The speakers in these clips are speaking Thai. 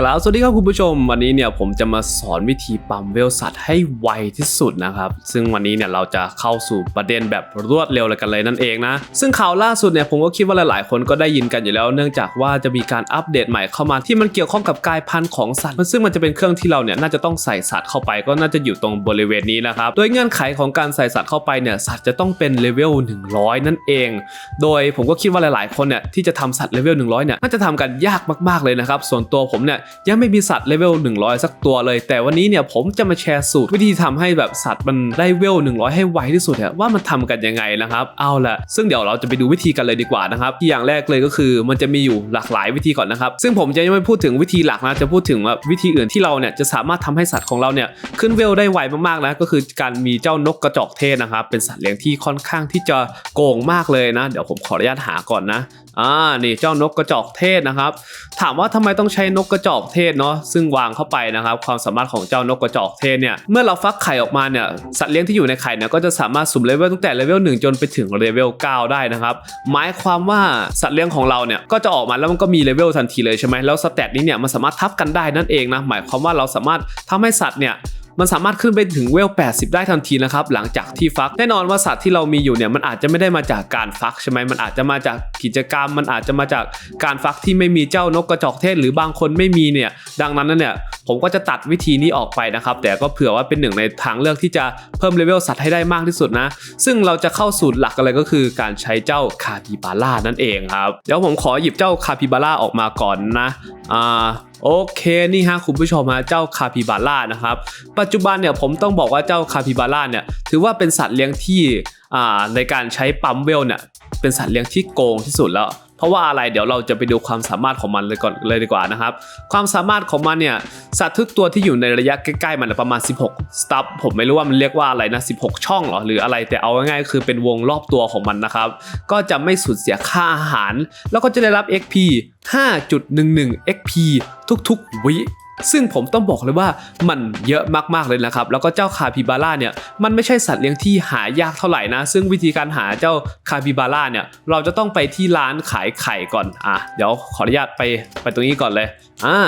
กล่าวสวัสดีครับคุณผู้ชม วันนี้เนี่ยผมจะมาสอนวิธีปั๊มเวลสัตว์ให้ไวที่สุดนะครับ ซึ่งวันนี้เนี่ยเราจะเข้าสู่ประเด็นแบบรวดเร็วเลยกันเลยนั่นเองนะ ซึ่งข่าวล่าสุดเนี่ยผมก็คิดว่าหลายๆ คนก็ได้ยินกันอยู่แล้ว เนื่องจากว่าจะมีการอัปเดตใหม่เข้ามาที่มันเกี่ยวข้องกับกายพันธุ์ของสัตว์ซึ่งมันจะเป็นเครื่องที่เราเนี่ยน่าจะต้องใส่สัตว์เข้าไปก็น่าจะอยู่ตรงบริเวณนี้นะครับโดยเงื่อนไขของการใส่สัตว์เข้าไปเนี่ยสัตว์จะต้องเป็นเลเวล100 นั่นเอง โดยผมก็คิดว่าหลาย ๆ คนเนี่ยที่จะทำสัตว์เลเวล100เนี่ยน่าจะทำกันยากมากๆเลยนะครับส่วนตัวผมเนี่ยยังไม่มีสัตว์เลเวล 100 สักตัวเลย แต่วันนี้เนี่ยผมจะมาแชร์สูตรวิธีทำให้แบบสัตว์มันได้เวล 100 ให้ไวที่สุดว่ามันทำกันยังไงนะครับ เอาละซึ่งเดี๋ยวเราจะไปดูวิธีกันเลยดีกว่านะครับที่อย่างแรกเลยก็คือมันจะมีอยู่หลากหลายวิธีก่อนนะครับ ซึ่งผมจะยังไม่พูดถึงวิธีหลักนะจะพูดถึงว่าวิธีอื่นที่เราเนี่ยจะสามารถทำให้สัตว์ของเราเนี่ยขึ้นเวลได้ไวมากๆนะก็คือการมีเจ้านกกระจอกเทศนะครับ เป็นสัตว์เลี้ยงที่ค่อนข้างที่จะโกงมากเลยนะ เดี๋ยวผมขออนุญาตหาก่อนนะ อ่านี่เจ้านกกระจอกเทศนะครับ ถามว่าทำไมต้องใช้นกกระจอกเทศเนาะซึ่งวางเข้าไปนะครับ ความสามารถของเจ้านกกระจอกเทศเนี่ยเมื่อเราฟักไข่ออกมาเนี่ยสัตว์เลี้ยงที่อยู่ในไข่เนี่ยก็จะสามารถสุ่มเลเวลตั้งแต่เลเวล1จนไปถึงเลเวล9ได้นะครับหมายความว่าสัตว์เลี้ยงของเราเนี่ยก็จะออกมาแล้วมันก็มีเลเวลทันทีเลยใช่ไหมแล้วสเตตนี้เนี่ยมันสามารถทับกันได้นั่นเองนะหมายความว่าเราสามารถทำให้สัตว์เนี่ย มันสามารถขึ้นไปถึงเวล 80 ได้ทันทีนะครับหลังจากที่ฟักแน่นอนว่าสัตว์ที่เรามีอยู่เนี่ยมันอาจจะไม่ได้มาจากการฟักใช่ไหมมันอาจจะมาจากกิจกรรม มันอาจจะมาจากการฟักที่ไม่มีเจ้านกกระจอกเทศหรือบางคนไม่มีเนี่ยดังนั้นเนี่ยผมก็จะตัดวิธีนี้ออกไปนะครับแต่ก็เผื่อว่าเป็นหนึ่งในทางเลือกที่จะเพิ่มเลเวลสัตว์ให้ได้มากที่สุดนะ ซึ่งเราจะเข้าสูตรหลักกันเลยก็คือการใช้เจ้าคาปิบาร่านั่นเองครับเดี๋ยวผมขอหยิบเจ้าคาปิบาร่าออกมาก่อนนะอ่าโอเคนี่ฮะคุณผู้ชมฮะเจ้าคาปิบาร่านะครับปัจจุบันเนี่ยผมต้องบอกว่าเจ้าคาปิบาร่าเนี่ยถือว่าเป็นสัตว์เลี้ยงที่ในการใช้ปั๊มเวลเนี่ยเป็นสัตว์เลี้ยงที่โกงที่สุดแล้ว เพราะว่าอะไรเดี๋ยวเราจะไปดูความสามารถของมันเลยก่อนเลยดีกว่านะครับ ความสามารถของมันเนี่ยสัตว์ทุกตัวที่อยู่ในระยะใกล้ๆมันประมาณ 16 สตับผมไม่รู้ว่ามันเรียกว่าอะไรนะ 16 ช่องหรอหรืออะไรแต่เอาง่ายๆคือเป็นวงรอบตัวของมันนะครับ ก็จะไม่สูญเสียค่าอาหาร แล้วก็จะได้รับ XP 5.11 XP ทุกๆวิ ซึ่งผมต้องบอกเลยว่ามันเยอะมากๆเลยนะครับ แล้วก็เจ้าคาปิบาร่าเนี่ยมันไม่ใช่สัตว์เลี้ยงที่หายากเท่าไหร่นะ ซึ่งวิธีการหาเจ้าคาปิบาร่าเนี่ยเราจะต้องไปที่ร้านขายไข่ก่อนอะเดี๋ยวขออนุญาตไปไปตรงนี้ก่อนเลยอ่า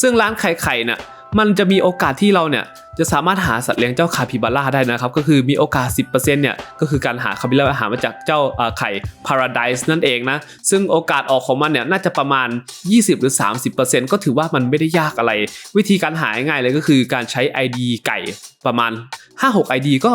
ซึ่งร้านขายไข่เนี่ยมันจะมีโอกาสที่เราเนี่ยจะสามารถหาสัตว์เลี้ยงเจ้าคาปิบาร่าได้นะครับ ก็คือมีโอกาส 10%เนี่ยก็คือการหาคาปิบาร่าหามาจากเจ้าไข่ Paradise นั่นเองนะ ซึ่งโอกาสออกของมันเนี่ยน่าจะประมาณ 20 หรือ 30%ก็ถือว่ามันไม่ได้ยากอะไร วิธีการหาง่ายเลยก็คือการใช้ ID ไก่ประมาณ 5-6 ID ก็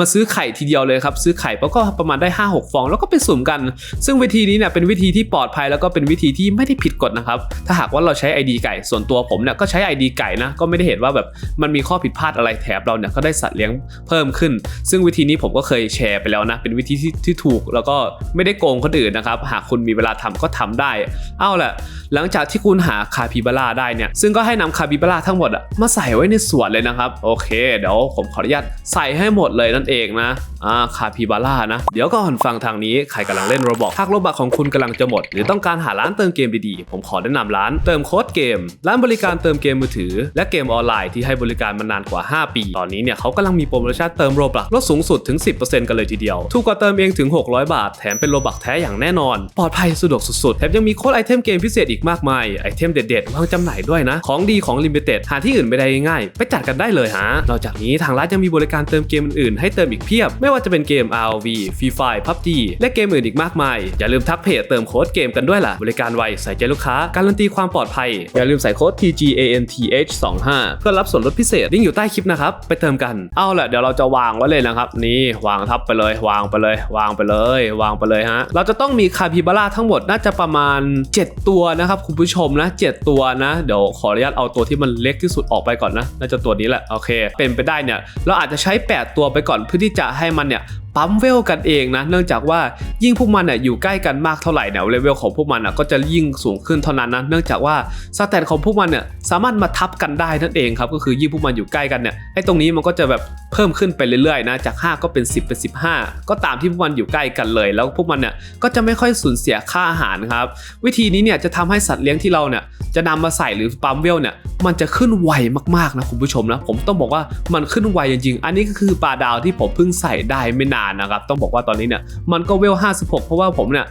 มาซื้อไข่ทีเดียวเลยครับ ซื้อไข่แล้วก็ประมาณได้ 5-6 ฟอง แล้วก็ไปสุ่มกัน ซึ่งวิธีนี้เนี่ยเป็นวิธีที่ปลอดภัยแล้วก็เป็นวิธีที่ไม่ได้ผิดกฎนะครับ ถ้าหากว่าเราใช้ ID ไก่ ส่วนตัวผมเนี่ยก็ใช้ ID ไก่นะก็ไม่ได้เห็นว่าแบบมันมีข้อผิดพลาดอะไรแถบเราเนี่ยก็ได้สัตว์เลี้ยงเพิ่มขึ้น ซึ่งวิธีนี้ผมก็เคยแชร์ไปแล้วนะ เป็นวิธีที่ที่ถูกแล้วก็ไม่ได้โกงคนอื่นนะครับ หากคุณมีเวลาทำก็ทำได้ เอาล่ะ หลังจากที่คุณหาคาปิบาร่าได้เนี่ย ซึ่งก็ให้นำคาปิบาร่าทั้งหมดอะมาใส่ไว้ในสวนเลยนะครับ โอเค เดี๋ยวผมขออนุญาตใส่ให้หมดเลยนั่นเองนะอ่าคาปิบาร่านะ เดี๋ยวก่อนฟังทางนี้ใครกำลังเล่นโรบอกหากโรบอกของคุณกำลังจะหมด หรือต้องการหาร้านเติมเกมดีๆ ผมขอแนะนำร้านเติมโค้ดเกม ร้านบริการเติมเกมมือถือ และเกมออนไลน์ที่ให้บริการมานานกว่า 5 ปี ตอนนี้เนี่ยเขากำลังมีโปรโมชั่นเติมโรบักลดสูงสุดถึง 10%กันเลยทีเดียวถูกกว่าเติมเองถึง 600 บาท แถมเป็นโรบักแท้อย่างแน่นอน ปลอดภัยสะดวกสุดๆ แถมยังมีโค้ดไอเทมเกมพิเศษอีกมากมาย ไอเทมเด็ดๆ วางจำหน่ายด้วยนะ ของดีของลิมิเต็ดหาที่อื่นไม่ได้ง่าย ไปจัดกันได้เลยฮะ นอกจากนี้ทางร้านยังมีบริการเติมเกมอื่นๆ ให้เติมอีกเพียบ ไม่ว่าจะเป็นเกม Rv Free Fire PUBG และเกมอื่นอีกมากมาย อย่าลืมทักเพจเติมโค้ดเกมกันด้วยล่ะ บริการไวใส่ใจลูกค้า การันตีความปลอดภัย อย่าลืมใส่โค้ด TGANTH 25 เพื่อรับส่วนลดพิเศษลิงก์อยู่ใต้คลิปนะครับ ไปเติมกัน เอาละเดี๋ยวเราจะวางไว้เลยนะครับ นี่วางทับไปเลย วางไปเลย วางไปเลย วางไปเลยฮะ เราจะต้องมีคาปิบาร่าทั้งหมดน่าจะประมาณ 7 ตัวนะครับคุณผู้ชมนะ 7 ตัวนะ เดี๋ยวขออนุญาตเอาตัวที่มันเล็กที่สุดออกไปก่อนนะ น่าจะตัวนี้แหละ โอเค เป็นไปได้เนี่ย เราอาจจะใช้ 8 ตัวไปก่อนเพื่อที่จะให้มันเนี่ย ปั๊มเวลกันเองนะ เนื่องจากว่ายิ่งพวกมันเนี่ยอยู่ใกล้กันมากเท่าไหร่เนี่ยเลเวลของพวกมันอะก็จะยิ่งสูงขึ้นเท่านั้นนะเนื่องจากว่าสแตทของพวกมันเนี่ยสามารถมาทับกันได้นั่นเองครับก็คือยิ่งพวกมันอยู่ใกล้กันเนี่ยไอ้ตรงนี้มันก็จะแบบเพิ่มขึ้นไปเรื่อยๆนะจาก 5 ก็เป็น 10 เป็น 15 ก็ตามที่พวกมันอยู่ใกล้กันเลย แล้วพวกมันเนี่ยก็จะไม่ค่อยสูญเสียค่าอาหารครับวิธีนี้เนี่ยจะทำให้สัตว์เลี้ยงที่เราเนี่ยจะนำมาใส่หรือปั๊มเวลเนี่ยมันจะขึ้นไวมากๆนะคุณผู้ชมนะผมต้องบอกว่ามันขึ้นไวจริงๆ อันนี้ก็คือปลาดาวที่ผมเพิ่งใส่ได้ไม่นานานนะครับ ต้องบอกว่าตอนนี้เนี่ยมันก็เวล 56 เพราะว่าผมเนี่ย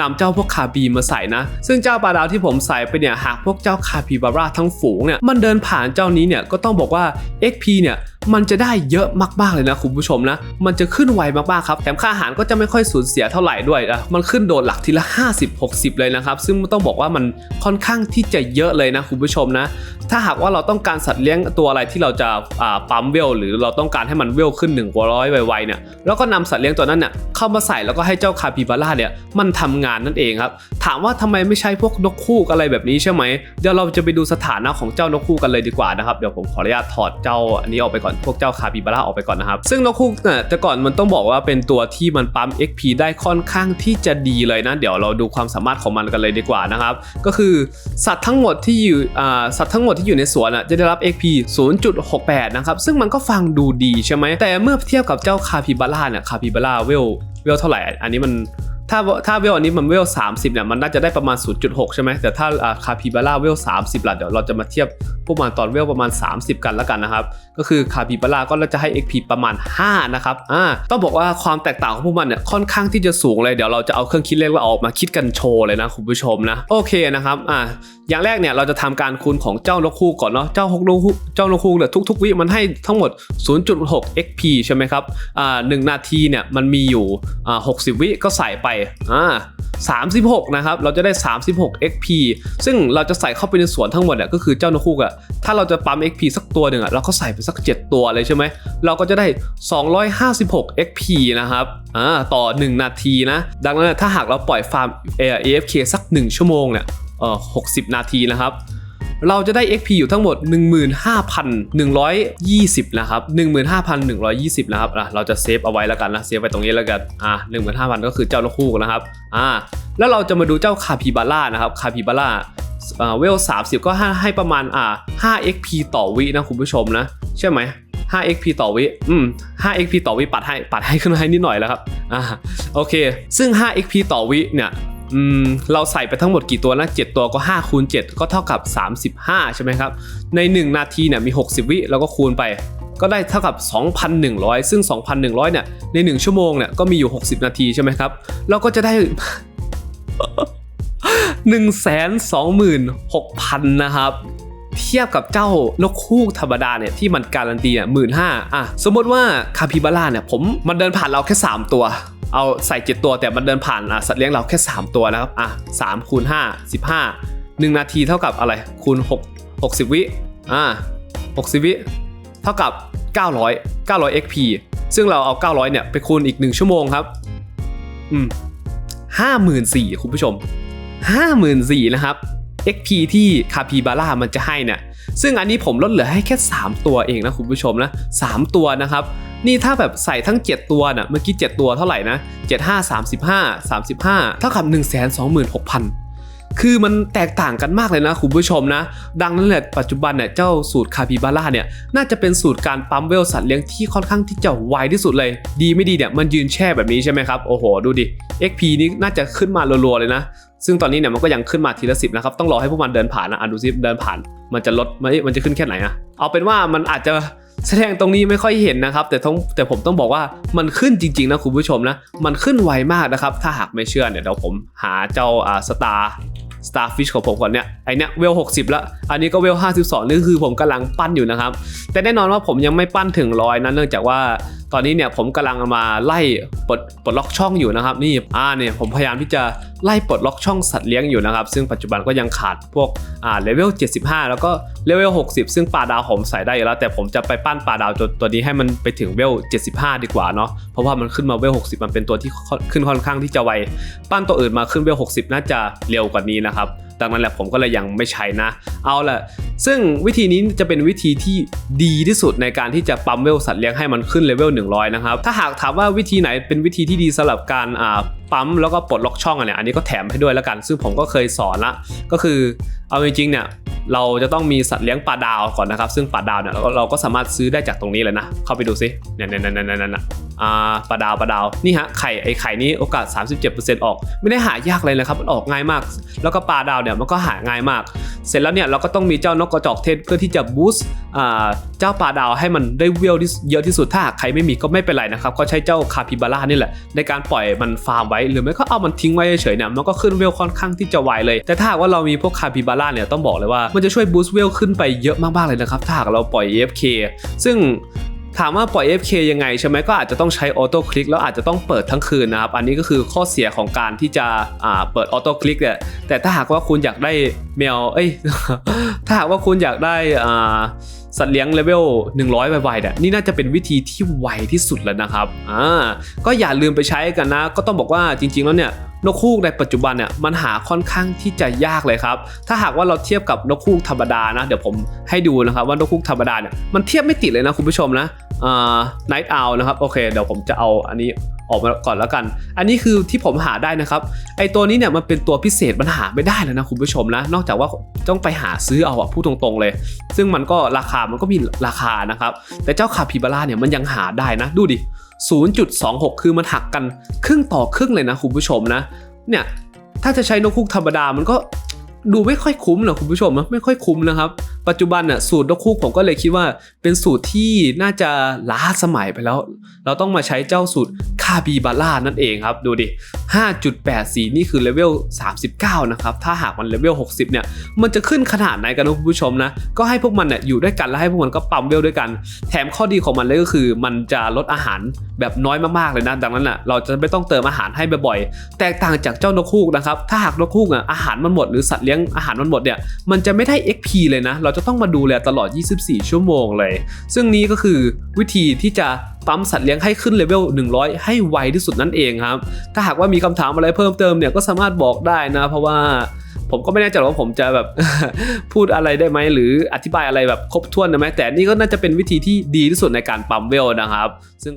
นำเจ้าพวกคาบีมาใส่นะ ซึ่งเจ้าปลาดาวที่ผมใส่ไปเนี่ยหากพวกเจ้าคาปิบาร่าทั้งฝูงเนี่ยมันเดินผ่านเจ้านี้เนี่ยก็ต้องบอกว่า XP เนี่ย มันจะได้เยอะมากๆเลยนะคุณผู้ชมนะ มันจะขึ้นไวมากๆครับ แถมค่าอาหารก็จะไม่ค่อยสูญเสียเท่าไหร่ด้วยนะมันขึ้นโดดหลักทีละ 50-60 เลยนะครับ ซึ่งต้องบอกว่ามันค่อนข้างที่จะเยอะเลยนะคุณผู้ชมนะ ถ้าหากว่าเราต้องการสัตว์เลี้ยงตัวอะไรที่เราจะาปั๊มเวลหรือเราต้องการให้มันเวลขึ้น1นึ่งร้อยไวๆเนี่ยแล้วก็นำสัตว์เลี้ยงตัวนั้นเนี่ยเข้ามาใส่แล้วก็ให้เจ้าคาปิบาร่าเนี่ยมันทำงานนั่นเองครับ ถามว่าทำไมไม่ใช้พวกนกคู่อะไรแบบนี้ใช่ไหมเดี๋ยวเราจะไปดูสถานะของเจ้านกคู่กันเลยดีกว่านะครับเดี๋ยวผมขออนุญาตถอดเจ้าอันนี้ออกไปก่อนพวกเจ้าคาปิบาร่าออกไปก่อนนะครับ ซึ่งนกคู่เนี่ยแต่ก่อนมันต้องบอกว่าเป็นตัวที่มันปั๊ม XP ได้ค่อนข้างที่จะดีเลยนะ เดี๋ยวเราดูความสามารถของมันกันเลยดีกว่านะครับ ก็คือสัตว์ทั้งหมดที่อยู่อ่าสัตว์ทั้งหมดที่อยู่ในสวนอะจะได้รับ XP 0.68 นะครับ ซึ่งมันก็ฟังดูดีใช่ไหมแต่เมื่อเทียบกับเจ้าคาปิบาร่าเนี่ยคาปิบาร่าเวลเวลเท่าไหร่ อันนี้มันถ้าถ้าเวลอันนี้มันเวล 30เนี่ยมันน่าจะได้ประมาณ 0.6 ใช่ไหมแต่ถ้าคาปิบาร่าเวล 30ล่ะเดี๋ยวเราจะมาเทียบพวกมันตอนเวลประมาณ 30 กันแล้วกันนะครับ ก็คือคาปิบาร่าก็จะให้ XP ประมาณ 5 นะครับอ่าต้องบอกว่าความแตกต่างของพวกมันเนี่ยค่อนข้างที่จะสูงเลยเดี๋ยวเราจะเอาเครื่องคิดเลขว่าออกมาคิดกันโชว์เลยนะคุณผู้ชมนะโอเคนะครับอ่าอย่างแรกเนี่ยเราจะทำการคูณของเจ้านกคู่ก่อนเนาะเจ้าฮกนกคู่เจ้านกคู่เนี่ยทุกๆวิมันให้ทั้งหมด 0.6 XP ใช่ไหมครับอ่าหนึ่งนาทีเนี่ยมันมีอยู่อ่า60 วิก็ใส่ไปอ่า36 นะครับ เราจะได้ 36 XP ซึ่งเราจะใส่เข้าไปในสวนทั้งหมดเนี่ยก็คือเจ้านกคู่อะถ้าเราจะปั๊ม XP สักตัวหนึ่งอะเราก็ใส่ไปสัก 7 ตัวเลยใช่ไหม เราก็จะได้ 256 XP นะครับอ่าต่อ 1 นาทีนะ ดังนั้นถ้าหากเราปล่อยฟาร์ม AFK สัก 1 ชั่วโมงเนี่ยเอ่อ60 นาทีนะครับ เราจะได้ XP อยู่ทั้งหมด 15,120 นะครับ 15,120 นะครับอะเราจะเซฟเอาไว้แล้วกันนะ เซฟไว้ตรงนี้แล้วกัน อะ15,000 ก็คือเจ้านกคู่นะครับ อ่า แล้วเราจะมาดูเจ้าคาปิบาร่านะครับ คาปิบาร่าอ่าเวล 30 ก็ให้ประมาณอ่า5 XP ต่อวินะคุณผู้ชมนะ ใช่ไหม5 XP ต่อวิ อืม5 XP ต่อวิปัดให้ ปัดให้ขึ้นให้นิดหน่อยแล้วครับ อ่า โอเค ซึ่ง5 XP ต่อวิเนี่ย อืมเราใส่ไปทั้งหมดกี่ตัวนะ7ตัวก็5คูณ7ก็เท่ากับ 35 ใช่ไหมครับ ใน 1 นาทีเนี่ยมี 60 วิเราก็คูณไป ก็ได้เท่ากับ 2,100 ซึ่ง 2,100 เนี่ยใน 1 ชั่วโมงเนี่ยก็มีอยู่ 60 นาทีใช่ไหมครับ เราก็จะได้ 126,000 นะครับเทียบกับเจ้านกคู่ธรรมดาเนี่ยที่มันการันตีอะหมื่นห้าอะสมมติว่าคาปิบาร่าเนี่ยผมมันเดินผ่านเราแค่ 3 ตัว เอาใส่7ตัวแต่มันเดินผ่านสัตว์เลี้ยงเราแค่ 3 ตัวนะครับอะ3คูณ5 15 1นาทีเท่ากับอะไรคูณ6 60วิอ่า60วิเท่ากับ 900 900 XP ซึ่งเราเอา 900 เนี่ยไปคูณอีก 1 ชั่วโมงครับ อืม54,000คุณผู้ชม54,000นะครับ XP ที่คาปิบาร่ามันจะให้เนี่ย ซึ่งอันนี้ผมลดเหลือให้แค่ 3 ตัวเองนะคุณผู้ชมนะ 3 ตัวนะครับ นี่ถ้าแบบใส่ทั้ง 7 ตัวน่ะเมื่อกี้ 7 ตัวเท่าไหร่นะ 75 35 35 เท่ากับ126,000คือมันแตกต่างกันมากเลยนะคุณผู้ชมนะ ดังนั้นแหละปัจจุบันเนี่ยเจ้าสูตรคาปิบาร่าเนี่ยน่าจะเป็นสูตรการปั๊มเวลสัตว์เลี้ยงที่ค่อนข้างที่จะไวที่สุดเลย ดีไม่ดีเนี่ยมันยืนแช่แบบนี้ใช่ไหมครับ โอ้โห ดูดิ XP นี้น่าจะขึ้นมารัวๆเลยนะ ซึ่งตอนนี้เนี่ยมันก็ยังขึ้นมาทีละสิบนะครับ ต้องรอให้พวกมันเดินผ่านนะอะดูซิเดินผ่าน มันจะลดมันมันจะขึ้นแค่ไหนอะเอาเป็นว่ามันอาจจะ แสดงตรงนี้ไม่ค่อยเห็นนะครับ แต่ต้องแต่ผมต้องบอกว่ามันขึ้นจริงๆนะคุณผู้ชมนะมันขึ้นไวมากนะครับ ถ้าหากไม่เชื่อเนี่ยเดี๋ยวผมหาเจ้าอ่าสตาร์สตาร์ฟิชของผมก่อนเนี่ยไอเนี้ยเวล60แล้วอันนี้ก็เวล52นี่คือผมกำลังปั้นอยู่นะครับ แต่แน่นอนว่าผมยังไม่ปั้นถึงร้อยนะเนื่องจากว่าตอนนี้เนี่ยผมกำลังมาไล่ปลดปลดล็อกช่องอยู่นะครับนี่อ่าเนี่ยผมพยายามที่จะไล่ปลดล็อกช่องสัตว์เลี้ยงอยู่นะครับ ซึ่งปัจจุบันก็ยังขาดพวกอ่าเลเวล75 แล้วก็เลเวล60 ซึ่งปลาดาวผมใส่ได้อยู่แล้ว แต่ผมจะไปปั้นปลาดาวจนตัวนี้ให้มันไปถึงเวล75 ดีกว่าเนาะเพราะว่ามันขึ้นมาเวล60 มันเป็นตัวที่ขึ้นค่อนข้างที่จะไวปั้นตัวอื่นมาขึ้นเวล60 น่าจะเร็วกว่านี้นะครับ ดังนั้นแหละผมก็เลยยังไม่ใช้นะ เอาละซึ่งวิธีนี้จะเป็นวิธีที่ดีที่สุดในการที่จะปั๊มเวลสัตว์เลี้ยงให้มันขึ้นเลเวล100 นะครับ ถ้าหากถามว่าวิธีไหนเป็นวิธีที่ดีสำหรับการอ่าปั๊มแล้วก็ปลดล็อกช่องอันเนี้ยอันนี้ก็แถมให้ด้วยแล้วกัน ซึ่งผมก็เคยสอนละก็คือเอาจริงๆเนี่ยเราจะต้องมีสัตว์เลี้ยงปลาดาวก่อนนะครับ ซึ่งปลาดาวเนี่ยเราก็เราก็สามารถซื้อได้จากตรงนี้เลยนะ เข้าไปดูซิเนี่ยเนี่ยเนี่ยเนี่ยอ่าปลาดาวปลาดาวนี่ฮะไข่ไอไข่นี้โอกาส 37%ออก ไม่ได้หายากเลยนะครับมันออกง่ายมาก แล้วก็ปลาดาวเนี่ยมันก็หาง่ายมาก เสร็จแล้วเนี่ยเราก็ต้องมีเจ้านกกระจอกเทศเพื่อที่จะบูสต์อ่า จ้าจ้าปลาดาวให้มันได้เวลที่เยอะที่สุดถ้าหากใครไม่มีก็ไม่เป็นไรนะครับ ก็ใช้เจ้าคาปิบาร่านี่แหละ ในการปล่อยมันฟาร์มไว้ หรือไม่ก็เอามันทิ้งไว้เฉยๆเนี่ยมันก็ขึ้นเวลค่อนข้างที่จะไวเลย แต่ถ้าหากว่าเรามีพวกคาปิบาร่าเนี่ยต้องบอกเลยว่ามันจะช่วยบูสต์เวลขึ้นไปเยอะมากๆเลยนะครับถ้าหากเราปล่อย AFK ซึ่งถามว่าปล่อย FK ยังไงใช่ไหมก็อาจจะต้องใช้ออโต้คลิกแล้วอาจจะต้องเปิดทั้งคืนนะครับ อันนี้ก็คือข้อเสียของการที่จะเปิดออโต้คลิกเนี่ยแต่ถ้าหากว่าคุณอยากได้แมวเอ้ยถ้าหากว่าคุณอยากได้ สัตว์เลี้ยงเลเวล100ไวๆเนี่ยนี่น่าจะเป็นวิธีที่ไวที่สุดแล้วนะครับอ่าก็อย่าลืมไปใช้กันนะ ก็ต้องบอกว่าจริง ๆ แล้วเนี่ยนกคูกในปัจจุบันเนี่ยมันหาค่อนข้างที่จะยากเลยครับ ถ้าหากว่าเราเทียบกับนกคูกธรรมดานะ เดี๋ยวผมให้ดูนะครับว่านกคูกธรรมดาเนี่ยมันเทียบไม่ติดเลยนะคุณผู้ชมนะอ่า Night Owl นะครับ โอเค เดี๋ยวผมจะเอาอันนี้ออกมาก่อนแล้วกัน อันนี้คือที่ผมหาได้นะครับ ไอตัวนี้เนี่ยมันเป็นตัวพิเศษมันหาไม่ได้แล้วนะคุณผู้ชมนะ นอกจากว่าต้องไปหาซื้อเอาอะพูดตรงๆเลย ซึ่งมันก็ราคา มันก็มีราคานะครับ แต่เจ้าคาปิบาร่าเนี่ยมันยังหาได้นะ ดูดิ 0.26 คือมันหักกันครึ่งต่อครึ่งเลยนะคุณผู้ชมนะ เนี่ย ถ้าจะใช้นกคุกธรรมดา มันก็ ดูไม่ค่อยคุ้มหรอกคุณผู้ชมนะไม่ค่อยคุ้มนะครับ ปัจจุบันอะสูตรนกคู่ผมก็เลยคิดว่าเป็นสูตรที่น่าจะล้าสมัยไปแล้ว เราต้องมาใช้เจ้าสูตร คาบิบาร่านั่นเองครับ ดูดิ 5.84 นี่คือเลเวล 39 นะครับ ถ้าหากมันเลเวล 60 เนี่ย มันจะขึ้นขนาดไหนกันนะคุณผู้ชมนะ ก็ให้พวกมันเนี่ยอยู่ด้วยกัน แล้วให้พวกมันก็ปั๊มเวลด้วยกัน แถมข้อดีของมันเลยก็คือ มันจะลดอาหารแบบน้อยมากๆเลยนะ ดังนั้นน่ะเราจะไม่ต้องเติมอาหารให้บ่อยๆ แตกต่างจากเจ้านกฮูกนะครับ ถ้าหากนกฮูกอะอาหารมันหมดหรือสัตว์เลี้ยงอาหารมันหมดเนี่ย มันจะไม่ได้ XP เลยนะ เราจะต้องมาดูแลตลอด 24 ชั่วโมงเลย ซึ่งนี้ก็คือวิธีที่จะ ปั๊มสัตว์เลี้ยงให้ขึ้นเลเวล100 ให้ไวที่สุดนั่นเองครับ ถ้าหากว่ามีคำถามอะไรเพิ่มเติมเนี่ยก็สามารถบอกได้นะ เพราะว่าผมก็ไม่แน่ใจหรอกว่าผมจะแบบพูดอะไรได้ไหมหรืออธิบายอะไรแบบครบถ้วนนะไหมแต่นี่ก็น่าจะเป็นวิธีที่ดีที่สุดในการปั๊มเวลนะครับ ซึ่ง